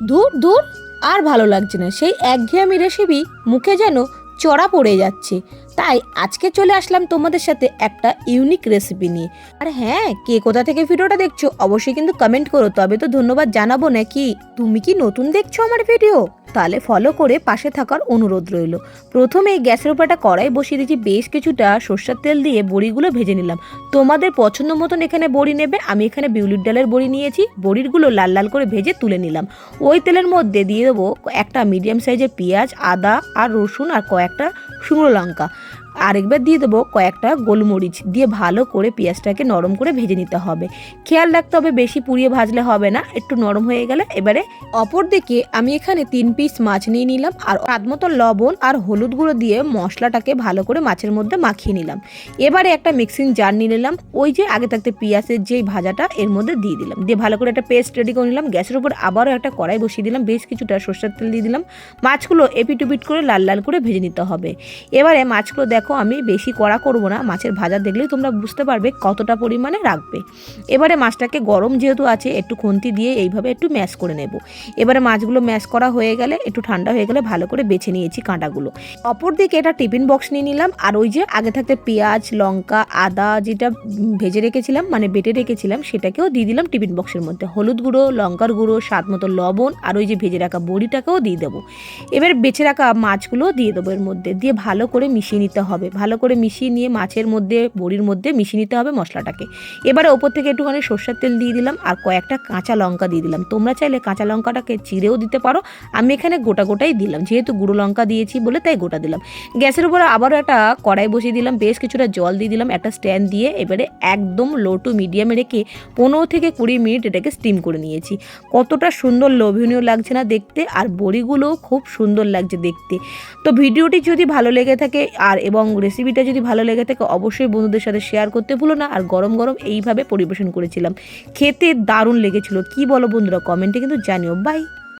দূর দূর, আর ভালো লাগছে না। সেই একঘেয়ামি রেসিপি মুখে যেন চড়া পড়ে যাচ্ছে। তাই আজকে চলে আসলাম তোমাদের সাথে একটা ইউনিক রেসিপি নিয়ে। আর হ্যাঁ কে কোথা থেকে ভিডিওটা দেখছ অবশ্যই কিন্তু কমেন্ট করো। তবে তো ধন্যবাদ জানাব নাকি? তুমি কি নতুন দেখছ আমার ভিডিও তাহলে ফলো করে পাশে থাকার অনুরোধ রইল। প্রথমে গ্যাসের একটা কড়াই বসিয়ে দিয়েছি, বেশ কিছুটা সর্ষার তেল দিয়ে বড়িগুলো ভেজে নিলাম। তোমাদের পছন্দ মতন এখানে বড়ি নেবে, আমি এখানে বিউলির ডালের বড়ি নিয়েছি বড়িরগুলো লাল লাল করে ভেজে তুলে নিলাম। ওই তেলের মধ্যে দিয়ে দেবো একটা মিডিয়াম সাইজের পেঁয়াজ, আদা আর রসুন আর কয়েকটা শুকনো লঙ্কা। আরেকবার দিয়ে দেবো কয়েকটা গোলমরিচ দিয়ে ভালো করে পেঁয়াজটাকে নরম করে ভেজে নিতে হবে। খেয়াল রাখতে হবে বেশি পুড়িয়ে ভাজলে হবে না, একটু নরম হয়ে গেলে এবারে অপর দিকে আমি এখানে তিন পিস মাছ নিয়ে নিলাম আর স্বাদ মতো লবণ আর হলুদ গুঁড়ো দিয়ে মশলাটাকে ভালো করে মাছের মধ্যে মাখিয়ে নিলাম। এবারে একটা মিক্সিং জার নিয়ে নিলাম, ওই যে আগে থাকতে পেঁয়াজের যেই ভাজাটা এর মধ্যে দিয়ে দিলাম। দিয়ে ভালো করে একটা পেস্ট রেডি করে নিলাম, গ্যাসের উপর আবারও একটা কড়াই বসিয়ে দিলাম, বেশ কিছুটা সর্ষের তেল দিয়ে দিলাম। মাছগুলো এপিটুপিট করে লাল লাল করে ভেজে নিতে হবে। এবারে মাছগুলো দেখো আমি বেশি কড়া করব না, মাছের ভাজা দেখলেই তোমরা বুঝতে পারবে কতটা পরিমাণে রাখবে। এবারে মাছটাকে গরম যেহেতু আছে, একটু খুন্তি দিয়ে এইভাবে একটু ম্যাশ করে নেব। এবারে মাছগুলো ম্যাশ করা হয়ে গেলে, একটু ঠান্ডা হয়ে গেলে ভালো করে বেছে নিয়েছি কাঁটাগুলো। অপর দিকে এটা টিফিন বক্স নিয়ে নিলাম, আর ওই যে আগে থাকতে পেঁয়াজ, লঙ্কা, আদা যেটা ভেজে রেখেছিলাম মানে বেটে রেখেছিলাম, সেটাকেও দিয়ে দিলাম টিফিন বক্সের মধ্যে। হলুদ গুঁড়ো, লঙ্কার গুঁড়ো, স্বাদ মতো লবণ, আর ওই যে ভেজে রাখা বড়িটাকেও দিয়ে দেবো। এবার বেছে রাখা মাছগুলোও দিয়ে দেবো এর মধ্যে, দিয়ে ভালো করে মিশিয়ে নিতে হবে। ভালো করে মিশিয়ে নিয়ে মাছের মধ্যে, বড়ির মধ্যে মিশিয়ে নিতে হবে মশলাটাকে। এবারে ওপর থেকে একটুখানি সর্ষের তেল দিয়ে দিলাম আর কয়েকটা কাঁচা লঙ্কা দিয়ে দিলাম। তোমরা চাইলে কাঁচা লঙ্কাটাকে চিড়েও দিতে পারো। আমি এখানে গোটা গোটাই দিলাম। যেহেতু গুঁড়ো লঙ্কা দিয়েছি বলে তাই গোটা দিলাম। গ্যাসের উপর আবারও একটা কড়াই বসিয়ে দিলাম। বেশ কিছুটা জল দিয়ে দিলাম একটা স্ট্যান্ড দিয়ে। এবারে একদম লো টু মিডিয়ামে রেখে পনেরো থেকে কুড়ি মিনিট এটাকে স্টিম করে নিয়েছি। কতটা সুন্দর লোভনীয় লাগছে না দেখতে আর বড়িগুলো খুব সুন্দর লাগছে দেখতে। তো ভিডিওটি যদি ভালো লেগে থাকে আর এবং রেসিপিটা যদি ভালো লেগে থাকে, অবশ্যই বন্ধুদের সাথে শেয়ার করতে ভুলো না। আর গরম গরম এইভাবে পরিবেশন করেছিলাম। খেতে দারুণ লেগেছিল। কি বলো বন্ধুরা কমেন্টে কিন্তু জানিও। বাই